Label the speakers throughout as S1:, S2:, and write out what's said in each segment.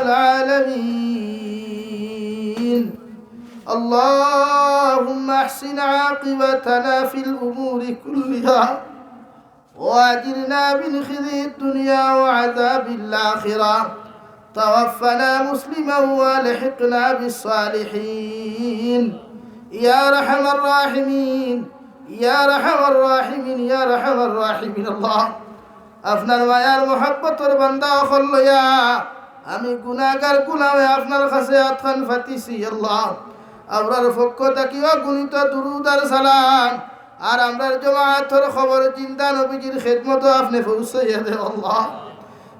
S1: العالمين اللهم احسن عاقبتنا في الأمور كلها واجرنا من خزي الدنيا وعذاب الآخرة توفنا مسلما والحقنا بالصالحين يا رحم الراحمين يا رحم الراحمين يا رحم الراحمين الله আপনার মায়ার মহাব্বতর বান্দা অখল লইয়া আমি গুনাগার গুনামে আপনার কাছে আতখান ফাতিছি আল্লাহ। আমরার পক্ষ থাকিও গুণিত দুরুদার সালাম। আর আমরার জমাআতর খবর চিন্তা নবীজির খেদমত আপনি পৌঁছাইয়া দে আল্লাহ।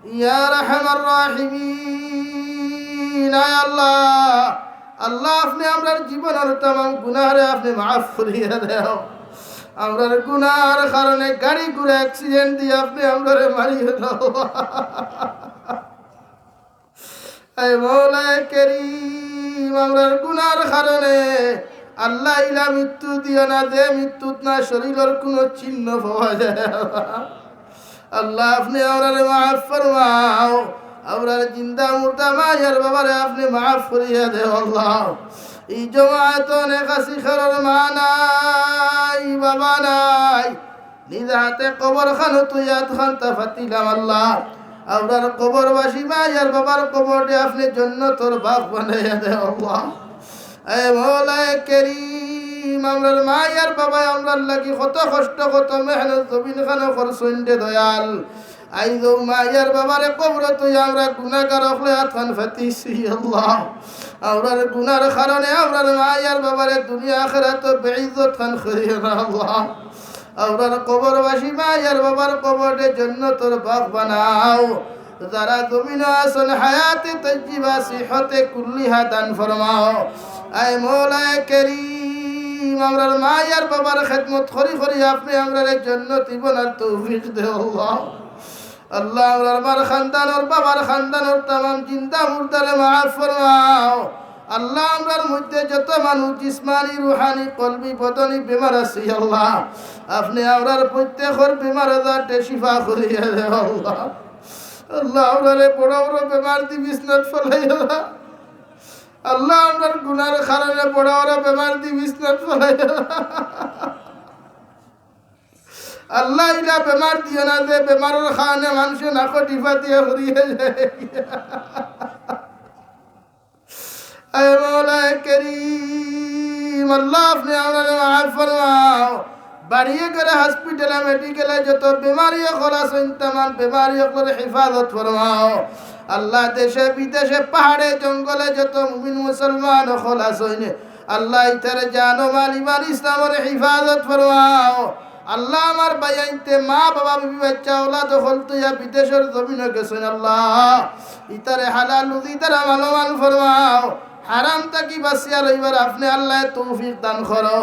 S1: ইয়া রাহমার রাহিমিন, আয় আল্লাহ। আল্লাহ, আপনি আমরার জীবনের তাম গুনাহরে আপনি মাফ করিয়া দেও। আমরার গুনার কারণে গাড়ি ঘুরে অ্যাক্সিডেন্ট দিয়ে আপনি আমরারে মারিয়ে দাও। আমরার গুনার কারণে আল্লাহ ইলা মৃত্যু দিও না দে মৃত্যু না, শরীরের কোনো চিহ্ন পাওয়া যায় আল্লাহ, আপনি আমরারে মাফ ফরমাও, আমরার জিন্দা মুর্দা মায়ের বাবারে আপনি মাফ করিয়া দে আল্লাহ। এই জমায়েত অনেক আসি খেলার মা নাই, বাবা নাই, নিজ হাতে কবর খান তুই হাত খান তা ফাতিলাম আল্লাহ। আপনার কবরবাসী মায়ের বাবার কবরটি আপনি জন্য তোর বাপ বানাইয়া দে এ কেরিম, আমরার লাগি কত কষ্ট দয়াল। আইজ কবর তুই আমরা গুনার কারণে আমরার মায়ের বাবারে দুনিয়া, আখেরাত বেইজ্জত খান করিয়ে আমরার কবরবাসী মায়ের বাবার কবরে জন্য তোর বাপ বানাও। যারা জমিন আসন হায়াতে তজ্জিবা, সিহতে কুল্লিহা দান ফরমাও। আয় মৌলায় কেরিম, আমরার মায়ের বাবার খেদমত করি করি আপনি আমরার জন্য জীবনার তৌফিক দে আল্লাহ। আমরার মার খানদানোর বাবার খানদানোর তামাম চিন্তা মুর্দারে মাফ ফরমাও। আল্লাহ আমরার মধ্যে যত মানুষ, জিসমানি, রুহানি, কলবি, বদনি, বেমার আছে, আল্লাহ। আপনি আমরার প্রত্যেকের বেমার শিফা করিয়া দে আল্লাহ। আল্লাহ বড় বড় বেমার দি বিছনাত ফলাই আল্লাহ আল্লাহ গুনার কারণে বড় বড় বেমার দি বিছনাত ফলাই আল্লাহ ইলা বেমার দিও না যে বেমারের নাকো দিয়ে হরিয়ে যায়। আয় মৌলায় করিম, আল্লাহ আপনি আমাদের মাফ ফরমাও। বাড়িয়ে গেলে হসপিটালে মেডিকেলে যত বেমারি খোলা তাম বেমারি করে হেফাজত ফরমাও। আল্লাহ দেশে, বিদেশে, পাহাড়ে, জঙ্গলে যত মুমিন মুসলমান খোলা সৈন্য আল্লাহ ইতারে জানো মাল ইমান ইসলামের হেফাজত ফরমাও। আল্লাহ আমার বাইতে মা, বাবা, বিবি, বাচ্চা ওলা দখল তুইয়া বিদেশের জমিনে গেছেন, আল্লাহ। ইতারে হালাল, ইতারে মালমান ফরমাও। হারাম তাকি বাসিয়া লইবার? আপনি আল্লাহ তৌফিক দান করো।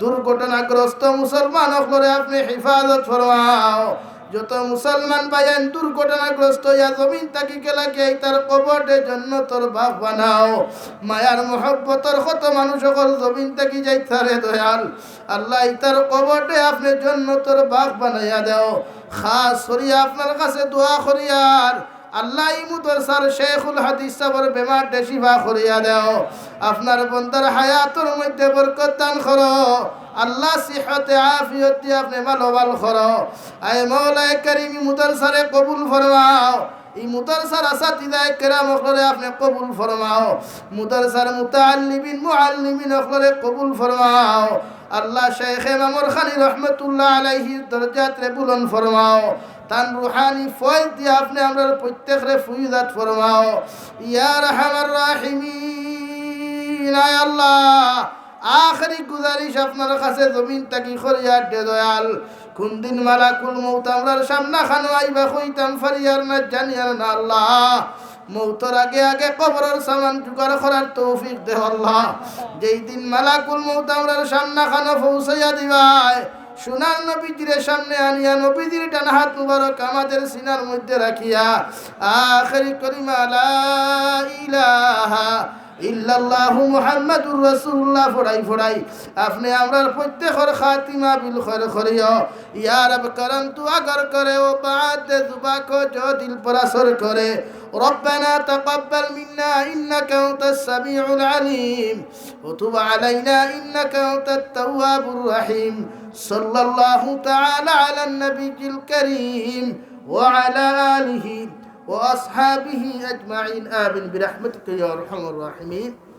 S1: দুর্ঘটনাগ্রস্ত মুসলমান হকলরে আপনি হেফাজত ফরমাও। যত মুসলমান বায়ান দুর্ঘটনাগ্রস্ত ইয়া জমিন তাকি গেলাকে তার কবরে জন্য তোর বাপ বানাও। মায়ার মহব্বতর কত মানুষ সকল জমিন তাকি যাইতারে দয়াল। আল্লাহ ইতার কবটে আপনি জন্য তোর বাপ বানাইয়া দাও। খাস করিয়া আপনার কাছে দোয়া করিয়ার আল্লাহ ইমুদর সার শেখুল হাদিস সাবর বেমার দেশিভা করিয়া দেও। আপনার বন্দার হায়াতর মধ্যে বরকত দান করো। আল্লাহ সিহতে আফিয়ত দিয়ে আপনি মালোবাল করো। আয় মৌলায় করিম ইমুদর সারে কবুল ফরমাও। এই মুদারসার আসাতিদায় কেরাম অখলরে আপনি কবুল ফরমাও। মুদারসার মুতাআল্লিমিন মুআল্লিমিন অখলরে কবুল ফরমাও। আল্লাহ শেখ মামুর খানি রহমতুল্লাহ আলাইহি দরজাত রে বুলন ফরমাও। তান রুহানি ফয়েজ দিয়ে আপনি আমরা প্রত্যেক রে ফুইদাত ফরমাও। ইয়া রাহমার রাহিমিন, আয় আল্লাহ। আখরি গুজারিশ আপনার কাছে জমিন তাকি খরিয়ার দে দয়াল। কোন দিন মালাকুল মৌত আমরার সামনা খানো আইবা কইতাম, ফারিয়ার না জানিয়ার না আল্লাহ। মৌতর আগে আগে কবরের সামান জোগাড় করার তৌফিক দে আল্লাহ। যেই দিন মালাকুল মৌত আমরার সামনা খানো পৌঁছাইয়া দিবাই সোনার নবীজির সামনে আনিয়া নবীজির ডান হাত মুবারক আমাদের সিনার মধ্যে রাখিয়া, আখেরি করিমা লা ইলাহা ইল্লাল্লাহু মুহাম্মাদুর রাসূলুল্লাহ, ফড়াই ফড়াই। আপনি আমরার প্রত্যেক খাতিমা বিল খৈর খরিয় ইয়া রব করম তু আগর করে ও বাদ দে জুবা কো জো দিল পরাসর করে। রব্বানা তাকাব্বাল মিন্না ইন্নাকা আলিম। ও তুব আলাইনা ইন্নাকা আনতাত তাওয়াবুর রহিম। সাল্লাল্লাহু তাআলা আলা নবিজিল করিম। ওয়া আলা আলিহি وأصحابه أجمعين. آمين برحمتك يا أرحم الراحمين.